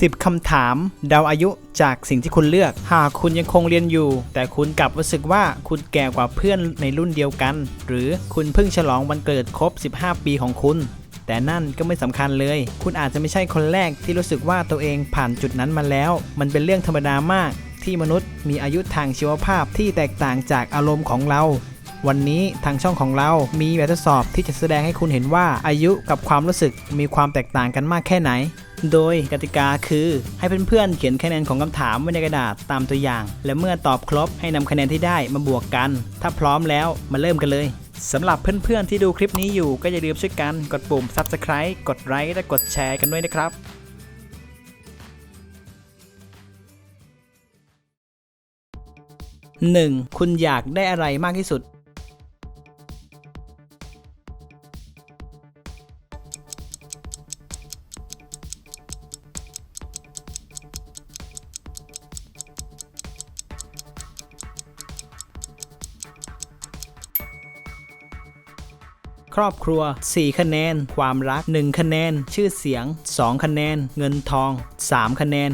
10 คำถาม เดาอายุจากสิ่งที่คุณเลือก หากคุณยังคงเรียนอยู่ แต่คุณกลับรู้สึกว่าคุณแก่กว่าเพื่อนในรุ่นเดียวกัน หรือคุณเพิ่งฉลองวันเกิดครบ 15 ปีของคุณ แต่นั่นก็ไม่สำคัญเลย คุณอาจจะไม่ใช่คนแรกที่รู้สึกว่าตัวเองผ่านจุดนั้นมาแล้ว มันเป็นเรื่องธรรมดามาก ที่มนุษย์มีอายุทางชีวภาพที่แตกต่างจากอารมณ์ของเราวันนี้ทางช่องของเรามีแบบทดสอบที่จะแสดงให้คุณเห็นว่าอายุกับความรู้สึกมีความแตกต่างกันมากแค่ไหน โดยกติกาคือให้เพื่อนๆเขียนคะแนนของคำถามไว้ในกระดาษตามตัวอย่าง และเมื่อตอบครบให้นำคะแนนที่ได้มาบวกกัน ถ้าพร้อมแล้วมาเริ่มกันเลยสำหรับเพื่อนๆที่ดูคลิปนี้อยู่ก็อย่าลืมช่วยกันกดปุ่ม subscribe กดไลค์และกดแชร์กันด้วยนะครับ 1. คุณอยากได้อะไรมากที่สุด รอบครัว 4 คะแนน ความรัก 1 คะแนน ชื่อเสียง 2 คะแนน เงินทอง 3 คะแนน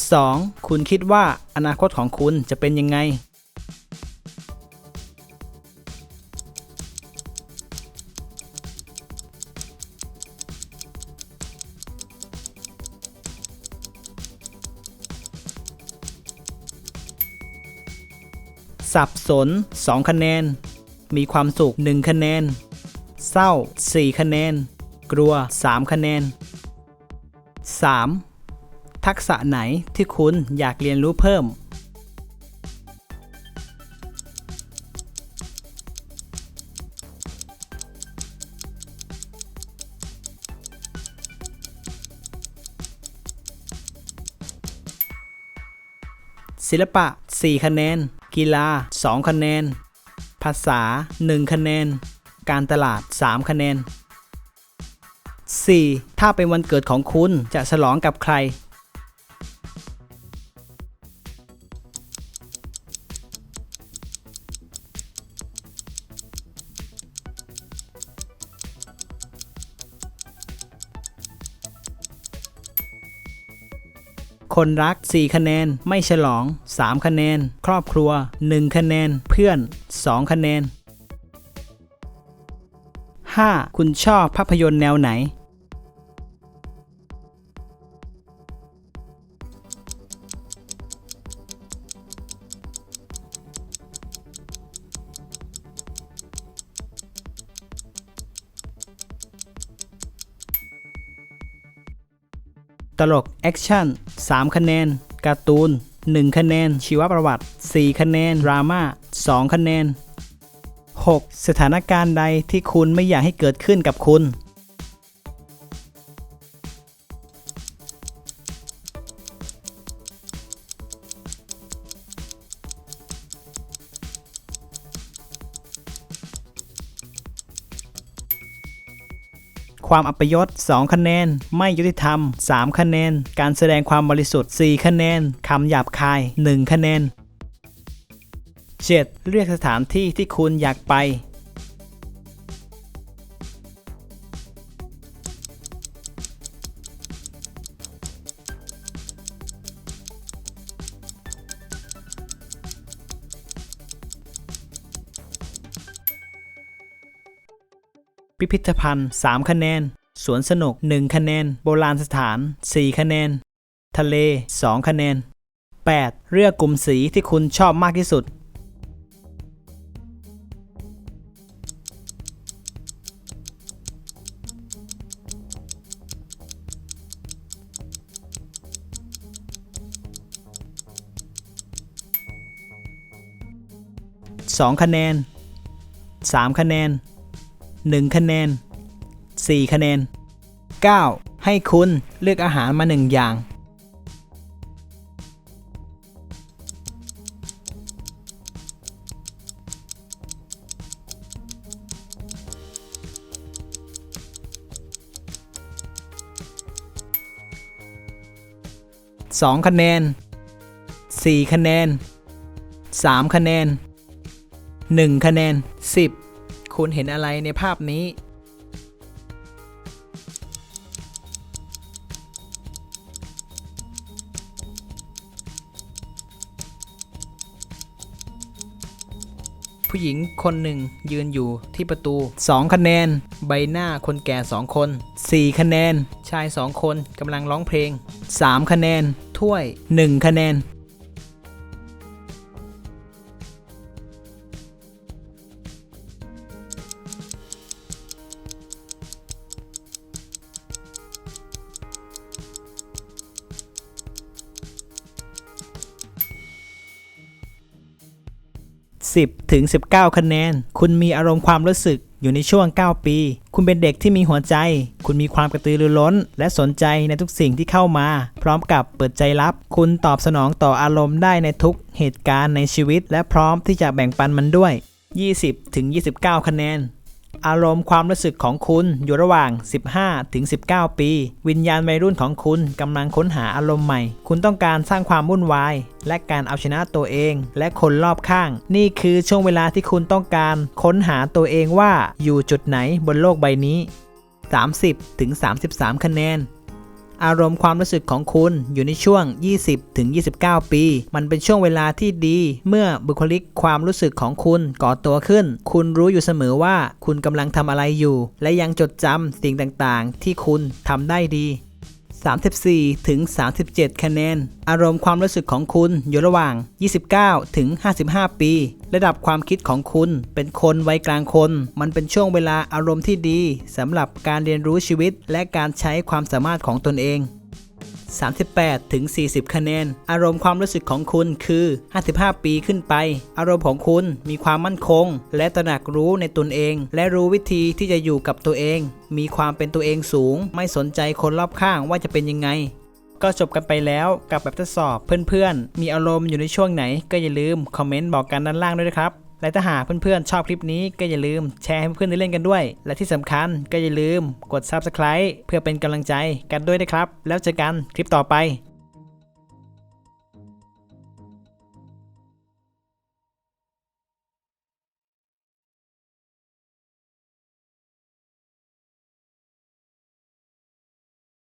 2. คุณคิดว่าอนาคตของคุณจะเป็นยังไง สับสน 2 คะแนน มีความสุข 1 คะแนน เศร้า 4 คะแนน กลัว 3 คะแนน 3. ทักษะไหนที่คุณอยากเรียนรู้เพิ่มศิลปะ 4 คะแนน กีฬา 2 คะแนน ภาษา 1 คะแนน การตลาด 3 คะแนน 4. ถ้าเป็นวันเกิดของคุณจะฉลองกับใคร คนรัก 4 คะแนน ไม่ฉลอง 3 คะแนน ครอบครัว 1 คะแนน เพื่อน 2 คะแนน 5. คุณชอบภาพยนตร์แนวไหน ตลก แอคชั่น 3 คะแนน การ์ตูน 1 คะแนน ชีวประวัติ 4 คะแนน ดราม่า 2 คะแนน 6. สถานการณ์ใดที่คุณไม่อยากให้เกิดขึ้นกับคุณ ความอัปยศ 2 คะแนน ไม่ยุติธรรม 3 คะแนน การแสดงความบริสุทธิ์ 4 คะแนน คำหยาบคาย 1 คะแนน 7. เลือกสถานที่ที่คุณอยากไป พิพิธภัณฑ์ 3 คะแนน สวนสนุก 1 คะแนน โบราณสถาน 4 คะแนน ทะเล 2 คะแนน 8. เลือกกลุ่มสีที่คุณชอบมากที่สุด 2 คะแนน 3 คะแนน 1 คะแนน 4 คะแนน 9. ให้คุณเลือกอาหารมา 1 อย่าง 2 คะแนน 4 คะแนน 3 คะแนน 1 คะแนน 10 คุณเห็นอะไรในภาพนี้ ผู้หญิงคนหนึ่งยืนอยู่ที่ประตู 2 คะแนน ใบหน้าคนแก่ 2 คน 4 คะแนน ชาย 2 คนกำลังร้องเพลง 3 คะแนน ถ้วย 1 คะแนน 10 ถึง 19 คะแนน คุณมีอารมณ์ความรู้สึกอยู่ในช่วง 9 ปี คุณเป็นเด็กที่มีหัวใจ คุณมีความกระตือรือร้น และสนใจในทุกสิ่งที่เข้ามา พร้อมกับเปิดใจรับ คุณตอบสนองต่ออารมณ์ได้ในทุกเหตุการณ์ในชีวิต และพร้อมที่จะแบ่งปันมันด้วย 20ถึง29 คะแนน อารมณ์ความรู้สึกของคุณอยู่ระหว่าง 15 ถึง 19 ปี วิญญาณวัยรุ่นของคุณกำลังค้นหาอารมณ์ใหม่ คุณต้องการสร้างความวุ่นวาย และการเอาชนะตัวเอง และคนรอบข้าง นี่คือช่วงเวลาที่คุณต้องการค้นหาตัวเองว่าอยู่จุดไหนบนโลกใบนี้ 30ถึง33 คะแนน อารมณ์ความรู้สึกของคุณอยู่ในช่วง 20ถึง29 ปี มันเป็นช่วงเวลาที่ดี เมื่อบุคลิกความรู้สึกของคุณก่อตัวขึ้น คุณรู้อยู่เสมอว่าคุณกำลังทำอะไรอยู่ และยังจดจำสิ่งต่างๆ ที่คุณทำได้ดี 34 ถึง 37 คะแนน อารมณ์ความรู้สึกของคุณอยู่ระหว่าง 29 ถึง 55 ปี ระดับความคิดของคุณเป็นคนวัยกลางคน มันเป็นช่วงเวลาอารมณ์ที่ดีสำหรับการเรียนรู้ชีวิตและการใช้ความสามารถของตนเอง 38 ถึง 40 คะแนน อารมณ์ความรู้สึกของคุณคือ 55 ปีขึ้นไป อารมณ์ของคุณมีความมั่นคง และตระหนักรู้ในตนเอง และรู้วิธีที่จะอยู่กับตัวเอง มีความเป็นตัวเองสูง ไม่สนใจคนรอบข้างว่าจะเป็นยังไง ก็จบกันไปแล้วกับแบบทดสอบเพื่อนๆ มีอารมณ์อยู่ในช่วงไหน ก็อย่าลืมคอมเมนต์บอกกันด้านล่างด้วยนะครับ และถ้าหากเพื่อนๆชอบคลิปนี้ก็อย่าลืมแชร์ให้เพื่อนๆได้เล่นกันด้วย และที่สำคัญก็อย่าลืมกด Subscribe เพื่อเป็นกำลังใจกันด้วยนะครับ แล้วเจอกันคลิปต่อไป